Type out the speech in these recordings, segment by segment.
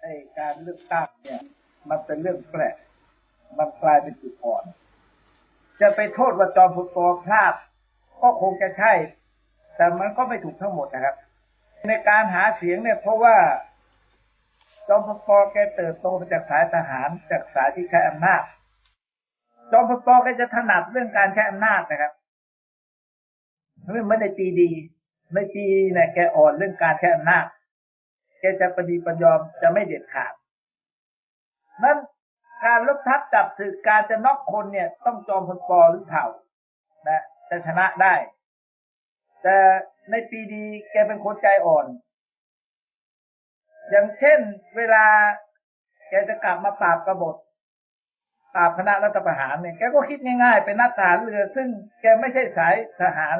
ไอ้การเลือกตั้งเนี่ย มันเป็นเรื่องแปลกมันกลายเป็นจุดอ่อน จะไปโทษว่าจอมพลปพลาดก็คงจะใช่ แต่มันก็ไม่ถูกทั้งหมดนะครับ ในการหาเสียงเนี่ย เพราะว่าจอมพลปแกเติบโตมาจากสายทหารจากสายที่ใช้อำนาจจอมพลปแกจะถนัดเรื่องการใช้อำนาจนะครับไม่ได้ตีดีไม่ตีเนี่ยแกอ่อนเรื่องการใช้อำนาจ แกจะปฏิปัญยอมจะไม่เด็ดขาดนั้นการลบทับจับศึกการจะน็อกคนเนี่ย ต้องจอมพลปอหรือเผ่านะจะชนะได้ แต่ในปีดีแกเป็นคนใจอ่อน อย่างเช่นเวลา แกจะกลับมาปราบกบฏปราบคณะรัฐประหารเนี่ยแกก็คิดง่ายๆ เป็นนักทหารเรือ ซึ่งแกไม่ใช่สายทหาร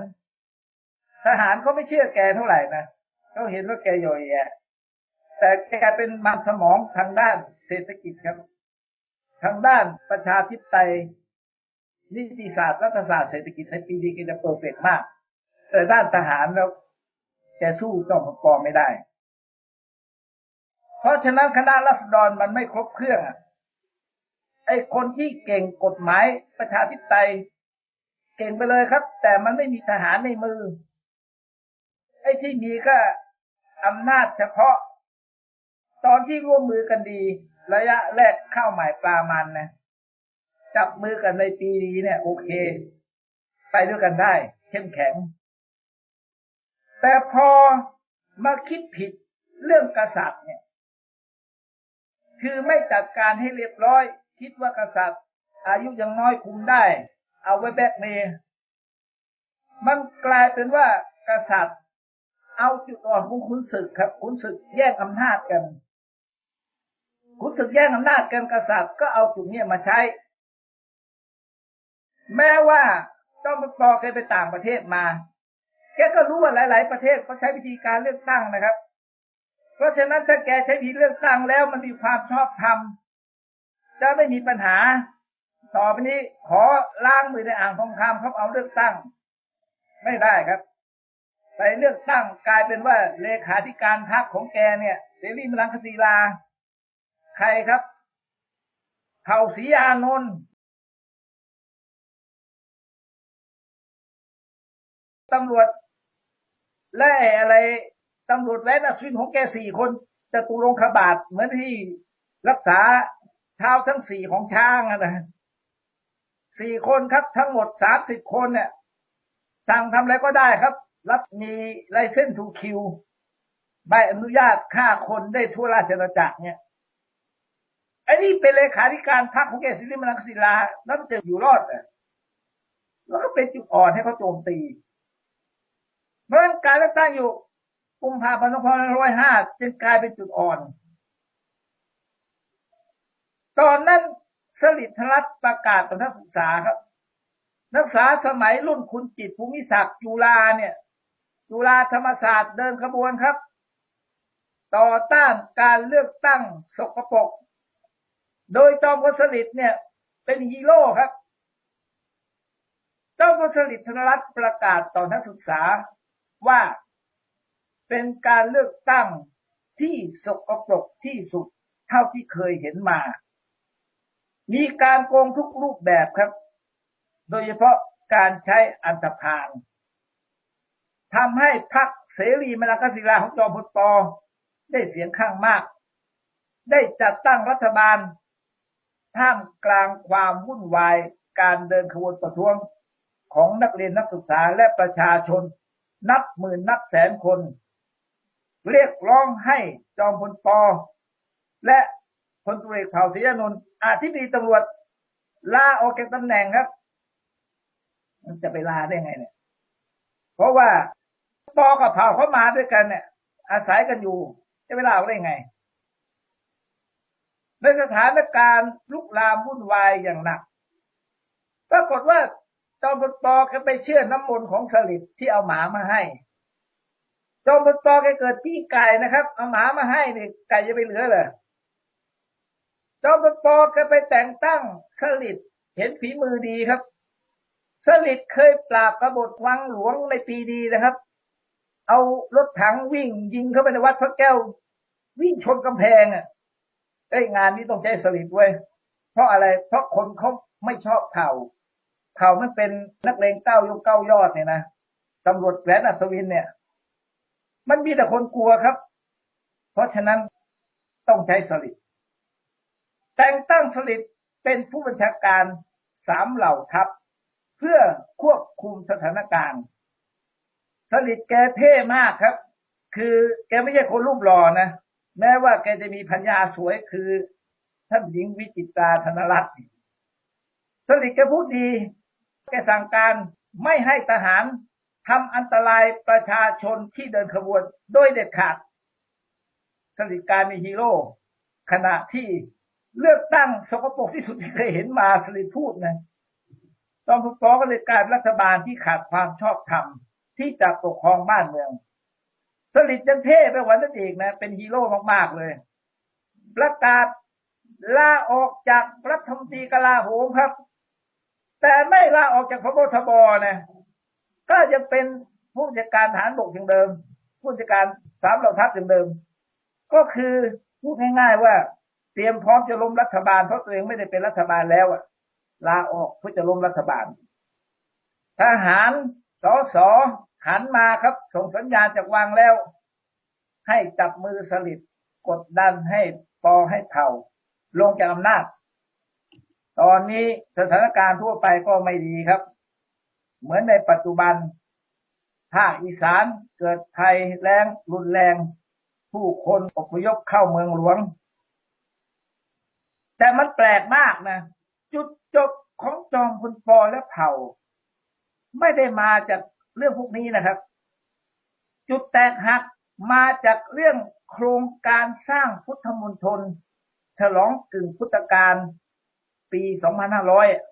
ทหารเขาไม่เชื่อแกเท่าไหร่นะเขาเห็นว่าแกโยยแย แต่แกเป็นมันสมองทางด้านเศรษฐกิจครับ ทางด้านประชาธิปไตยนิติศาสตร์รัฐศาสตร์เศรษฐกิจในปีดีแกจะเปอร์เฟกมาก แต่ด้านทหารแล้วแกสู้จอมพลไม่ได้ เพราะฉะนั้นคณะรัษฎรมันไม่ครบเครื่องไอ้คนที่เก่งกฎหมายประชาธิปไตยเก่งไปเลยครับ แต่มันไม่มีทหารในมือไอ้ที่มีก็อำนาจเฉพาะ ตอนที่ร่วมมือกันดี ระยะแรกเข้าหมายปลามันนะจับมือกันในปีนี้เนี่ย โอเค ไปด้วยกันได้ เข้มแข็ง แต่พอมาคิดผิดเรื่องกษัตริย์เนี่ย คือไม่จัดการให้เรียบร้อย คิดว่ากษัตริย์ อายุยังน้อยคุมได้ เอาไว้แบกเมมันกลายเป็นว่ากษัตริย์ เอาจุดอ่อนของขุนศึกครับขุนศึกแย่งอำนาจกัน ขุนศึกแย่งอำนาจกันกษัตริย์ก็เอาจุดนี้มาใช้ แม้ว่าต้องปอเคยไปต่างประเทศมา แกก็รู้ว่าหลาย ๆ ประเทศเขาใช้วิธีการเลือกตั้งนะครับ เพราะฉะนั้นถ้าแกใช้วิธีเลือกตั้งแล้วมันมีความชอบธรรมจะไม่มีปัญหา ต่อไปนี้ขอล้างมือในอ่างทองคำเขาเอาเลือกตั้ง ไม่ได้ครับไปเลือกตั้งกลายเป็นว่าเลขาธิการพรรคของแกเนี่ย เสรีมรังคศีลา ใครครับเผ่าศรีอานนท์ตำรวจและอะไรตำรวจแวนอสวินของแกสี่คนจะตูลงขบาดเหมือนที่รักษาเท้าทั้งสี่ของช้างนะสี่คนครับทั้งหมดสามสิบคนเนี่ย สั่งทำอะไรก็ได้ครับ รับมีไลเซนส์ทูคิวใบอนุญาตฆ่าคนได้ทั่วราชอาณาจักรเนี่ย อันนี้เป็นเลขาธิการพรรคของแกสิริมนักศิลาแล้วจะอยู่รอดอะแล้วก็เป็นจุดอ่อนให้เขาโจมตี เพราะการเลือกตั้งอยู่กุมภาพันธ์สองพันร้อยห้าจึงกลายเป็นจุดอ่อน ตอนนั้นสลิดรัฐประกาศต่อนักศึกษาครับ นักศึกษาสมัยรุ่นคุณจิตภูมิศักดิ์จุฬาเนี่ยจุฬาธรรมศาสตร์เดินขบวนครับ ต่อต้านการเลือกตั้งสกปรก โดยจอมพลสฤษดิ์เนี่ย เป็นฮีโร่ครับจอมพลสฤษดิ์ธนรัตน์ประกาศต่อนักศึกษาว่าเป็นการเลือกตั้งที่สกปรกที่สุดเท่าที่เคยเห็นมา มีการโกงทุกรูปแบบครับ โดยเฉพาะการใช้อันตรพานทำให้พรรคเสรีมนักศิลาของจอมพลปอได้เสียงข้างมาก ได้จัดตั้งรัฐบาล ท่ามกลางความวุ่นวายการเดินขบวนประท้วงของนักเรียนนักศึกษาและประชาชน นับหมื่นนับแสนคน เรียกร้องให้จอมพลปอและพลตุเอกเผ่าศรีนนท์อาทิตย์ตำรวจลาออกจากตำแหน่งครับ มันจะไปลาได้ไงเนี่ย เพราะว่าปอกับเผ่าเขามาด้วยกันเนี่ย อาศัยกันอยู่ จะไปลาได้ไง ในสถานการณ์ลุกลามวุ่นวายอย่างหนักปรากฏว่าจอมพลปอแกไปเชื่อน้ำมนต์ของสลิดที่เอาหมามาให้ จอมพลปอแกเกิดพี่ไก่นะครับ เอาหมามาให้เนี่ยไก่จะไปเหลือเลยจอมพลปอแกไปแต่งตั้งสลิดเห็นฝีมือดีครับ สลิดเคยปราบกบฏวังหลวงในปีดีนะครับ เอารถถังวิ่งยิงเข้าไปในวัดพระแก้ว วิ่งชนกำแพงอะ เอ้ยงานนี้ต้องใช้สลิดเว้ยเพราะอะไร เพราะคนเขาไม่ชอบเข่าเข่ามันเป็นนักเลงเก้ายกเก้ายอดเนี่ยนะตำรวจแหวนอัศวินเนี่ย มันมีแต่คนกลัวครับ เพราะฉะนั้นต้องใช้สลิดแต่งตั้งสลิดเป็นผู้บัญชาการสามเหล่าทัพ เพื่อควบคุมสถานการณ์สลิดแกเท่มากครับ คือแกไม่ใช่คนรูปหล่อนะ แม้ว่าแกจะมีพัญญาสวยคือ ท่านหญิงวิจิตราธนรัตน์สลิดแกพูดดี แกสั่งการไม่ให้ทหารทำอันตรายประชาชนที่เดินขบวนโดยเด็ดขาด สลิดการมีฮีโร่ขณะที่เลือกตั้งสกปรกที่สุดที่เคยเห็นมาสลิดพูดนะตอนพุกก็เลยกลายรัฐบาลที่ขาดความชอบธรรมที่จะปกครองบ้านเมือง สลิดยังเท่ไปกว่านั้นอีกนะ เป็นฮีโร่มากๆเลย ประกาศลาออกจากรัฐมนตรีกลาโหมครับ แต่ไม่ลาออกจากพบทบนะก็ยังเป็นผู้จัดการฐานบกอย่างเดิม ผู้จัดการสามเหล่าทัพอย่างเดิม ก็คือพูดง่าย ๆ ว่า เตรียมพร้อมจะล้มรัฐบาลเพราะตัวเองไม่ได้เป็นรัฐบาลแล้วอะลาออกเพื่อจะล้มรัฐบาล ทหารสอสอ หันมาครับ ส่งสัญญาณจากวางแล้ว ให้จับมือสลิดกดดันให้ปอให้เท่า ลงจากอำนาจ ตอนนี้สถานการณ์ทั่วไปก็ไม่ดีครับ เหมือนในปัจจุบันภาคอีสานเกิดภัยแรงรุนแรง ผู้คนอพยพเข้าเมืองหลวง แต่มันแปลกมากนะ จุดจบของจอมพลปอและเผ่า ไม่ได้มาจาก เรื่องพวกนี้นะครับ จุดแตกหักมาจากเรื่องโครงการสร้างพุทธมณฑลฉลองกึ่งพุทธกาลปี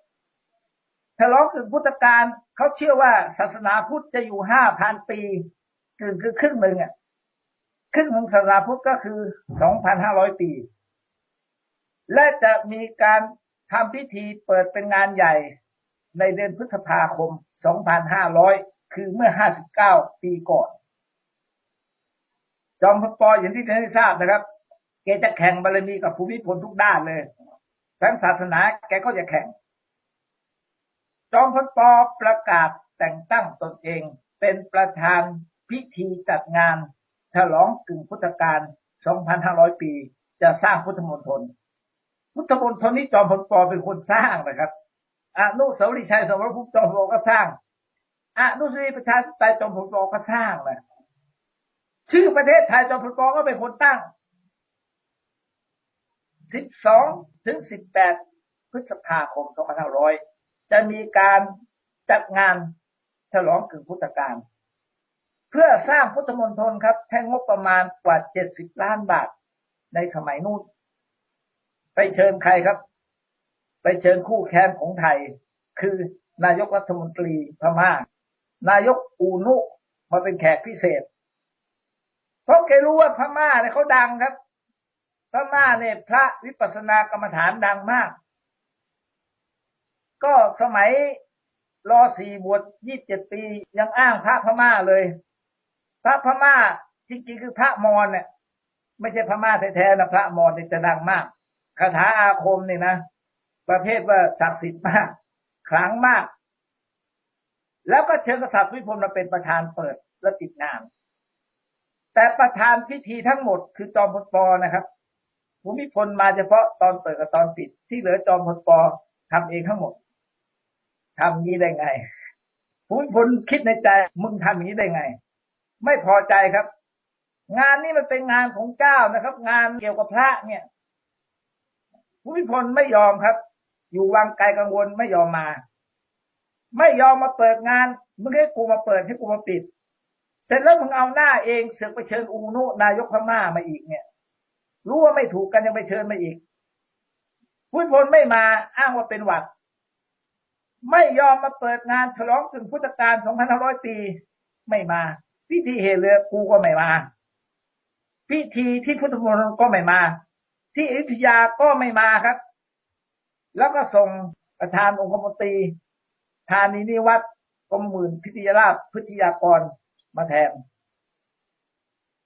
2500 ฉลองกึ่งพุทธกาลเขาเชื่อว่าศาสนาพุทธจะอยู่ 5,000 ปีกึ่งคือครึ่งหนึ่งอะครึ่งของศาสนาพุทธก็คือ 2,500 ปี และจะมีการทำพิธีเปิดเป็นงานใหญ่ในเดือนพฤษภาคม 2,500 คือเมื่อ 59 ปีก่อน จอมพลปออย่างที่ท่านได้ทราบนะครับ แกจะแข่งบารมีกับภูมิพลทุกด้านเลยทั้งศาสนาแกก็จะแข่ง จอมพลปอประกาศแต่งตั้งตนเองเป็นประธานพิธีจัดงาน ฉลองกึ่งพุทธกาล 2,500 ปี จะสร้างพุทธมณฑล พุทธมณฑลนี้จอมพลปอเป็นคนสร้างนะครับอนุสาวรีย์ชัยสมรภูมิจอมพลก็สร้าง อนุสรีประชาธิปไตยจอมพลปอก็สร้างนะชื่อประเทศไทยจอมพลปอก็เป็นคนตั้ง12ถึง18พฤษภาคม2500จะมีการจัดงานฉลองกึ่งพุทธกาลเพื่อสร้างพุทธมณฑลครับ ใช้งบประมาณกว่า70ล้านบาทในสมัยนู้น ไปเชิญใครครับ ไปเชิญคู่แข่งของไทย คือนายกรัฐมนตรีพมา่า นายกอูนุมาเป็นแขกพิเศษ เพราะแกรู้ว่าพม่าเนี่ยเขาดังครับ พม่าเนี่ยพระวิปัสสนากรรมฐานดังมาก ก็สมัยรอสี่บวชยี่สิบเจ็ดปียังอ้างพระพม่าเลย พระพม่าจริงๆคือพระมอญเนี่ยไม่ใช่พม่าแท้ๆนะพระมอญเนี่ยจะดังมากคาถาอาคมนี่นะประเภทว่าศักดิ์สิทธิ์มากขลังมาก แล้วก็เชิญกษัตริย์วิพลมาเป็นประธานเปิดและติดงาน แต่ประธานพิธีทั้งหมดคือจอมพลปอนะครับภูมิพลมาเฉพาะตอนเปิดกับตอนปิด ที่เหลือจอมพลปอทำเองทั้งหมดทำนี้ได้ไงภูมิพลคิดในใจมึงทำอย่างนี้ได้ไง ไม่พอใจครับ งานนี้มันเป็นงานของเจ้านะครับ งานเกี่ยวกับพระเนี่ยภูมิพลไม่ยอมครับ อยู่วังไกลกังวลไม่ยอมมา ไม่ยอมมาเปิดงานมึงให้กูมาเปิดให้กูมาปิด เสร็จแล้วมึงเอาหน้าเองเสือกไปเชิญอูนุนายกพม่ามาอีกเนี่ย รู้ว่าไม่ถูกกันยังไปเชิญมาอีกภูมิพลไม่มาอ้างว่าเป็นหวัด ไม่ยอมมาเปิดงานฉลองถึงพุทธกาล2,500 ปีไม่มา พิธีเหเรือกูก็ไม่มา พิธีที่พุทธมณฑลก็ไม่มา ที่อยุธยาก็ไม่มาครับ แล้วก็ส่งประธานองคมนตรี ธานีนิวัตรกรมหมื่นพิทยาราชพิทยากรมาแทน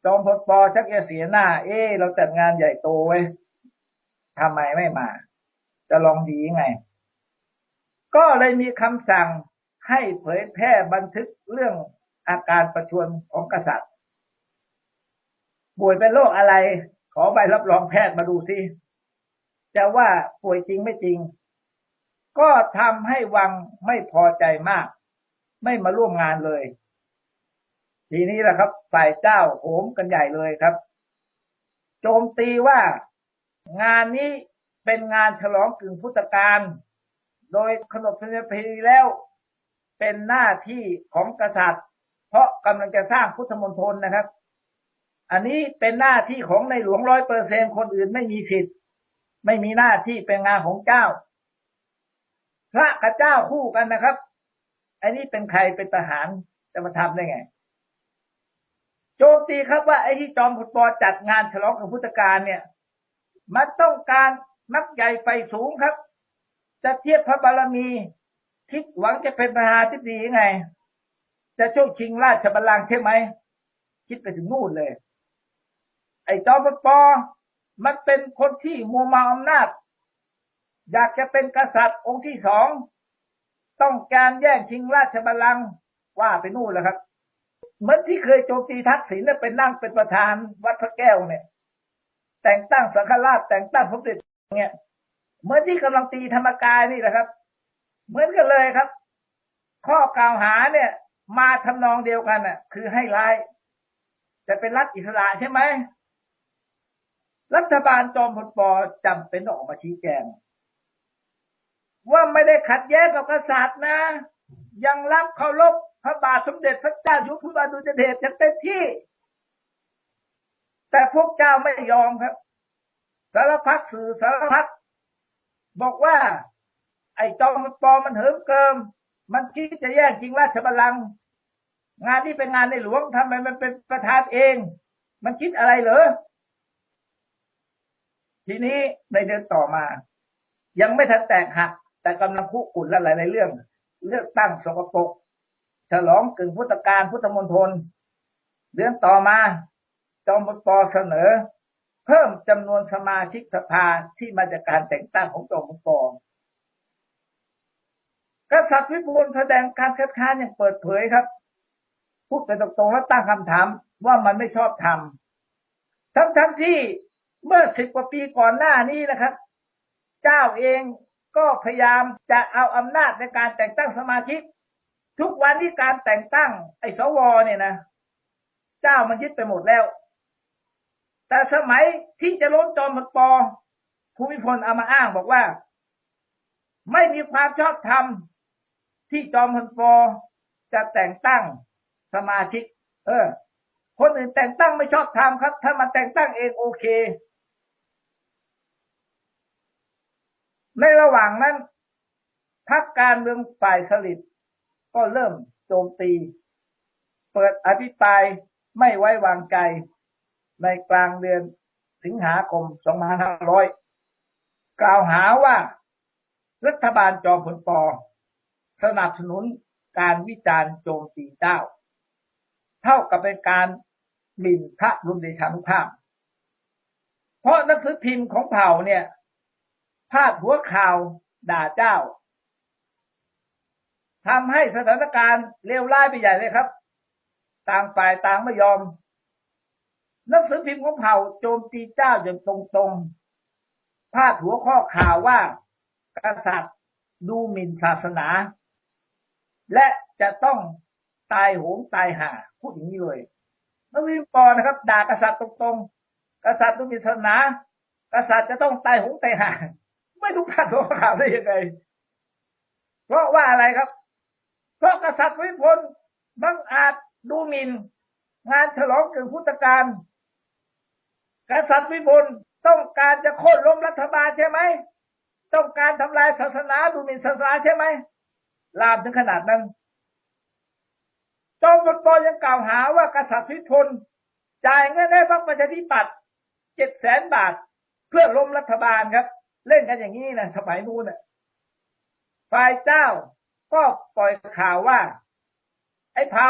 จอมพลปอชักจะเสียหน้า เอ๊เราจัดงานใหญ่โตไว้ทำไมไม่มา จะลองดีไง ก็เลยมีคำสั่งให้เผยแพร่บันทึกเรื่องอาการประชวรของกษัตริย์ป่วยเป็นโรคอะไร ขอใบรับรองแพทย์มาดูสิจะว่าป่วยจริงไม่จริง ก็ทำให้วังไม่พอใจมาก ไม่มาร่วมงานเลย ทีนี้แหละครับฝ่ายเจ้าโหมกันใหญ่เลยครับ โจมตีว่างานนี้เป็นงานฉลองกึ่งพุทธกาลโดยขนบธรรมเนียมแล้วเป็นหน้าที่ของกษัตริย์ เพราะกำลังจะสร้างพุทธมณฑลนะครับ อันนี้เป็นหน้าที่ของในหลวงร้อยเปอร์เซนคนอื่นไม่มีสิทธิ์ ไม่มีหน้าที่เป็นงานของเจ้า พระกับเจ้าคู่กันนะครับ อันนี้เป็นใครเป็นทหารจะมาทำได้ไง โจมตีครับว่าไอ้ที่จอมพลปอจัดงานฉลองกับพุทธกาลเนี่ย มันต้องการนักใหญ่ไฟสูงครับ จะเทียบพระบารมี คิดหวังจะเป็นประธานาธิบดียังไง จะโชคชิงราชบัลลังก์ใช่ไหม คิดไปถึงนู่นเลย ไอ้จอมพลปอมันเป็นคนที่มัวเมาอำนาจ อยากจะเป็นกษัตริย์องค์ที่สอง ต้องการแย่งชิงราชบัลลังก์ว่าไปนู่นแล้วครับ เหมือนที่เคยโจมตีทักษิณเนี่ยเป็นนั่งเป็นประธานวัดพระแก้วเนี่ย แต่งตั้งสังฆราชแต่งตั้งสมเด็จเนี่ยเหมือนที่กำลังตีธรรมกายนี่แหละครับ เหมือนกันเลยครับ ข้อกล่าวหาเนี่ย มาทำนองเดียวกันน่ะ คือให้ร้ายจะเป็นรัฐอิสระใช่ไหมรัฐบาลจอมพลปอจำเป็นต้องออกมาชี้แจง ว่าไม่ได้ขัดแย้งกับกษัตริย์นะ ยังรักเคารพพระบาทสมเด็จพระเจ้าอยู่หัวบาดุลยเดชอย่างเต็มที่ แต่พวกเจ้าไม่ยอมครับ สารพัดสื่อสารพัดบอกว่า ไอ้จอมปอมันเหิมเกิม มันคิดจะแย่งจริงราชบัลลังก์งานที่เป็นงานในหลวงทำไมมันเป็นประธานเอง มันคิดอะไรเหรอทีนี้ในเดือนต่อมา ยังไม่ทันแตกหัก แต่กำลังคุกุ่นและหลาย ๆ เรื่อง เลือกตั้งสกปรกฉลองกึ่งพุทธกาลพุทธมณฑลเดือนต่อมาจอมปอเสนอ เพิ่มจำนวนสมาชิกสภาที่มาจากการแต่งตั้งของจอมปอกษัตริย์วิบูลแสดงการคัดค้านอย่างเปิดเผยครับพูดไปตรงๆแล้วตั้งคำถามว่ามันไม่ชอบทำทั้งทั้งที่เมื่อสิบกว่าปีก่อนหน้านี้นะครับ เจ้าเอง ก็พยายามจะเอาอำนาจในการแต่งตั้งสมาชิก ทุกวันที่การแต่งตั้งไอ้สวเนี่ยนะ เจ้ามันยึดไปหมดแล้ว แต่สมัยที่จะล้มจอมพลปอภูมิพลเอามาอ้างบอกว่า ไม่มีความชอบธรรมที่จอมพลปอจะแต่งตั้งสมาชิก เออ คนอื่นแต่งตั้งไม่ชอบธรรมครับ ถ้ามาแต่งตั้งเองโอเค ในระหว่างนั้นพักการเมืองฝ่ายสลิดก็เริ่มโจมตี เปิดอภิปรายไม่ไว้วางใจในกลางเดือนสิงหาคม 2500 กล่าวหาว่ารัฐบาลจอมพลปสนับสนุนการวิจารณ์โจมตีเจ้า เท่ากับเป็นการหมิ่นพระบรมเดชานุภาพ เพราะหนังสือพิมพ์ของเผ่าเนี่ย พาดหัวข่าวด่าเจ้าทำให้สถานการณ์เลวร้ายไปใหญ่เลยครับ ต่างฝ่ายต่างไม่ยอมนังสือพิมพ์ของเผ่าโจมตีเจ้าอย่างตรงๆ พาดหัวข้อข่าวว่ากษัตริย์ดูหมิ่นศาสนา และจะต้องตายโหงตายห่าพูดอย่างนี้เลยนักวิมปอนะครับ ด่ากษัตริย์ตรงๆ กษัตริย์ดูหมิ่นศาสนา กษัตริย์จะต้องตายโหงตายห่า ไม่รู้พาดหัวข่าวได้ยังไง เพราะว่าอะไรครับ เพราะกษัตริย์วิพลบังอาจดูหมิ่น งานฉลองกึ่งพุทธกาลกษัตริย์วิบูลต้องการจะโค่นล้มรัฐบาลใช่ไหม ต้องการทำลายศาสนาดูหมิ่นศาสนาใช่ไหมลามถึงขนาดนั้นจอมพลปยังกล่าวหาว่ากษัตริย์วิพลจ่ายเงินให้พรรคประชาธิปัตย์เจ็ดแสนบาท เพื่อล้มรัฐบาลครับ เล่นกันอย่างนี้นะสมัยนู้นน่ะฝ่ายเจ้าก็ปล่อยข่าวว่า ไอ้เผา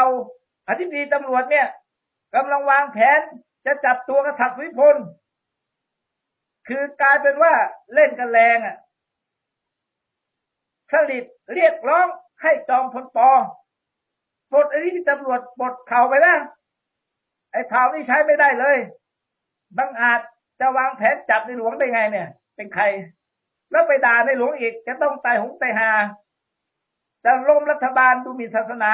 อธิบดีตำรวจเนี่ยกำลังวางแผนจะจับตัวกษัตริย์วิพล คือกลายเป็นว่าเล่นกันแรงอะสลิดเรียกร้องให้จอมพลปอปลดไอ้ที่ตำรวจปลดเข่าไปนะไอ้เข่านี่ใช้ไม่ได้เลยบางอาจจะวางแผนจับในหลวงได้ไงเนี่ย เป็นใคร แล้วไปด่าในหลวงอีกจะต้องตายหงตายหาจะล้มรัฐบาลดูหมิ่นศาสนา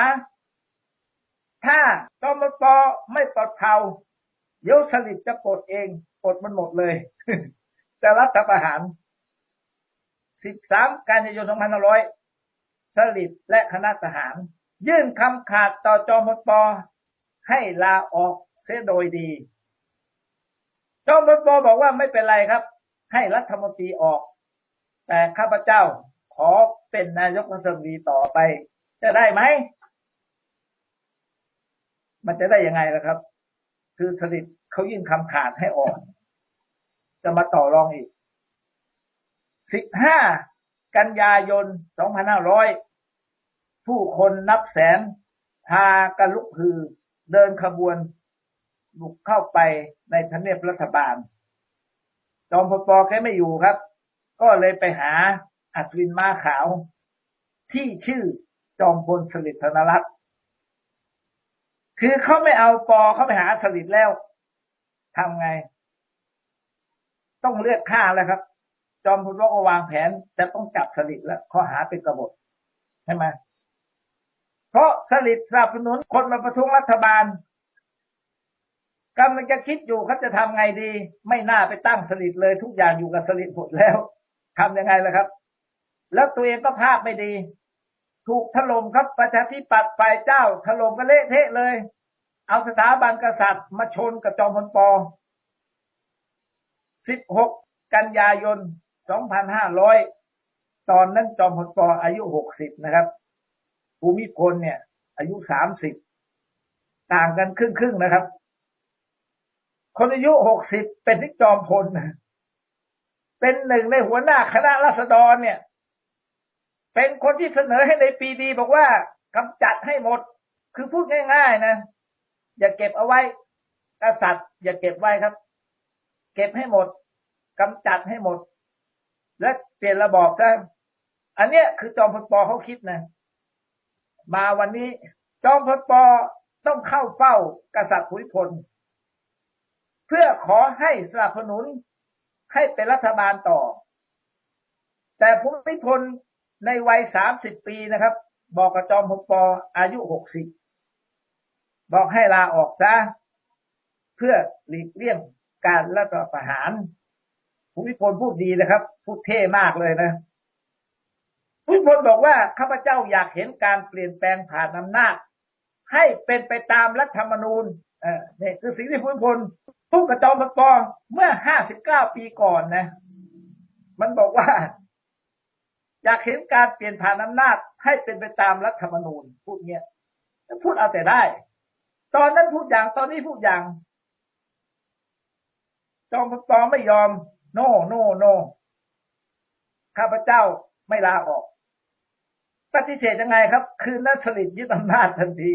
ถ้าจอมปอไม่ปลดเข่าเดี๋ยวสลิดจะปลดเองปลดมันหมดเลยจะรัฐประหาร 13 กันยายน 2500 สลิดและคณะทหาร ยื่นคำขาดต่อจอมพลปให้ลาออกเสียโดยดีจอมพลปบอกว่าไม่เป็นไรครับ ให้รัฐมนตรีออก แต่ข้าพเจ้าขอเป็นนายกรัฐมนตรีต่อไป จะได้ไหม มันจะได้ยังไงล่ะครับ คือสลิดเขายื่นคำขาดให้ออก จะมาต่อรองอีก15กันยายน2500ผู้คนนับแสนพากันลุกฮือเดินขบวนบุกเข้าไปในทำเนียบรัฐบาล จอมพลปอแกไม่อยู่ครับ ก็เลยไปหาอัศวินม้าขาว ที่ชื่อจอมพลสฤษดิ์ธนรัตน์คือเขาไม่เอาปอเขาไปหาสลิดแล้วทำไง ต้องเลือกฆ่าแล้วครับ จอมพลก็วางแผนจะต้องจับสลิดแล้วข้อหาเป็นกบฏใช่ไหมเพราะสลิดสนับสนุนคนมาประท้วงรัฐบาล กำลังจะคิดอยู่เขาจะทำไงดี ไม่น่าไปตั้งสลิดเลย ทุกอย่างอยู่กับสลิดหมดแล้วทำยังไงล่ะครับ แล้วตัวเองก็ภาพไม่ดี ถูกถล่มครับประชาธิปัตย์ฝ่ายเจ้าถล่มกันเละเทะเลย เอาสถาบันกษัตริย์ มาชนกับจอมพลปอ16 กันยายน 2500 ตอนนั้นจอมพลปออายุ 60 นะครับ ภูมิพลเนี่ย อายุ 30 ต่างกันครึ่งๆนะครับ คนอายุ60เป็นที่จอมพลนะเป็นหนึ่งในหัวหน้าคณะรัษฎรเนี่ย เป็นคนที่เสนอให้ในปีดีบอกว่ากำจัดให้หมด คือพูดง่ายๆนะ อย่าเก็บเอาไว้กษัตริย์ อย่าเก็บไว้ครับ เก็บให้หมดกำจัดให้หมด และเปลี่ยนระบอบซะอันเนี้ยคือจอมพลปอเขาคิดนะ มาวันนี้ จอมพลปอต้องเข้าเฝ้ากษัตริย์ภูมิพล เพื่อขอให้สนับสนุนให้เป็นรัฐบาลต่อ แต่ภูมิพลในวัยสามสิบปีนะครับ บอกกับจอมพลปออายุหกสิบบอกให้ลาออกซะเพื่อหลีกเลี่ยงการรัฐประหารภูมิพลพูดดีนะครับ พูดเท่มากเลยนะภูมิพลบอกว่าข้าพเจ้าอยากเห็นการเปลี่ยนแปลงผ่านอำนาจให้เป็นไปตามรัฐธรรมนูญเออนี่คือสิ่งที่ภูมิพล พูดกับจอมพลปอเมื่อห้าสิบเก้าปีก่อนนะ มันบอกว่า อยากเห็นการเปลี่ยนผ่านอำนาจให้เป็นไปตามรัฐธรรมนูญพูดเงี้ยพูดเอาแต่ได้ ตอนนั้นพูดอย่างตอนนี้พูดอย่าง จอมพลปอไม่ยอม โน่โน่โน่ข้าพเจ้าไม่ลาออก ปฏิเสธยังไงครับ คือนัสลิดยึดอำนาจทันที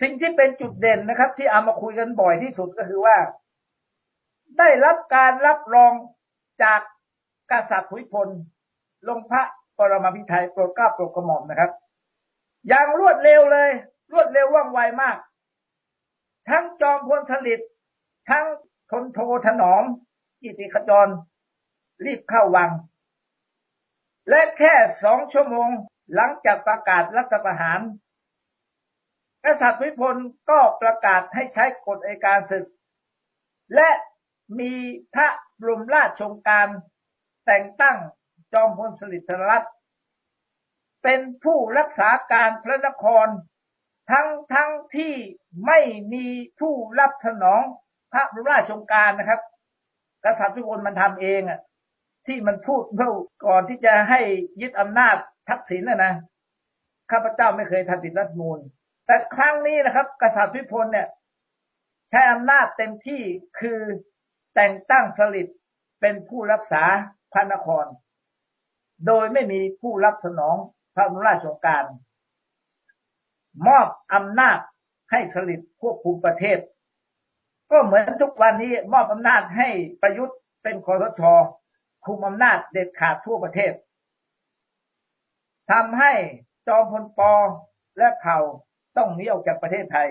สิ่งที่เป็นจุดเด่นนะครับ ที่เอามาคุยกันบ่อยที่สุดก็คือว่า ได้รับการรับรองจากกษัตริย์ภูมิพล ลงพระปรมาภิไธยโปรดเกล้าโปรดกระหม่อมนะครับ อย่างรวดเร็วเลย รวดเร็วว่องไวมาก ทั้งจอมพลสฤษดิ์ทั้งทนโทถนอมกิติขจร รีบเข้าวัง และแค่สองชั่วโมงหลังจากประกาศรัฐประหาร กษัตริย์วิพลก็ประกาศให้ใช้กฎอัยการศึก และมีพระบรมราชชงการแต่งตั้งจอมพลสฤษดิ์ธนรัตน์เป็นผู้รักษาการพระนคร ทั้งทั้งที่ไม่มีผู้รับสนองพระบรมราชชงการนะครับ กษัตริย์ทุกคนมันทำเองอะที่มันพูดเมื่อก่อนที่จะให้ยึดอำนาจทักษิณนะนะข้าพเจ้าไม่เคยทำผิดรัฐมูล แต่ครั้งนี้นะครับ กษัตริย์พิพลเนี่ย ใช้อำนาจเต็มที่คือแต่งตั้งสลิดเป็นผู้รักษาพระนคร โดยไม่มีผู้รับสนองพระบรมราชโองการ มอบอำนาจให้สลิดควบคุมประเทศ ก็เหมือนทุกวันนี้มอบอำนาจให้ประยุทธ์เป็นคอสชคุมอำนาจเด็ดขาดทั่วประเทศทำให้จอมพลปอและเขา ต้องหนีออกจากประเทศไทย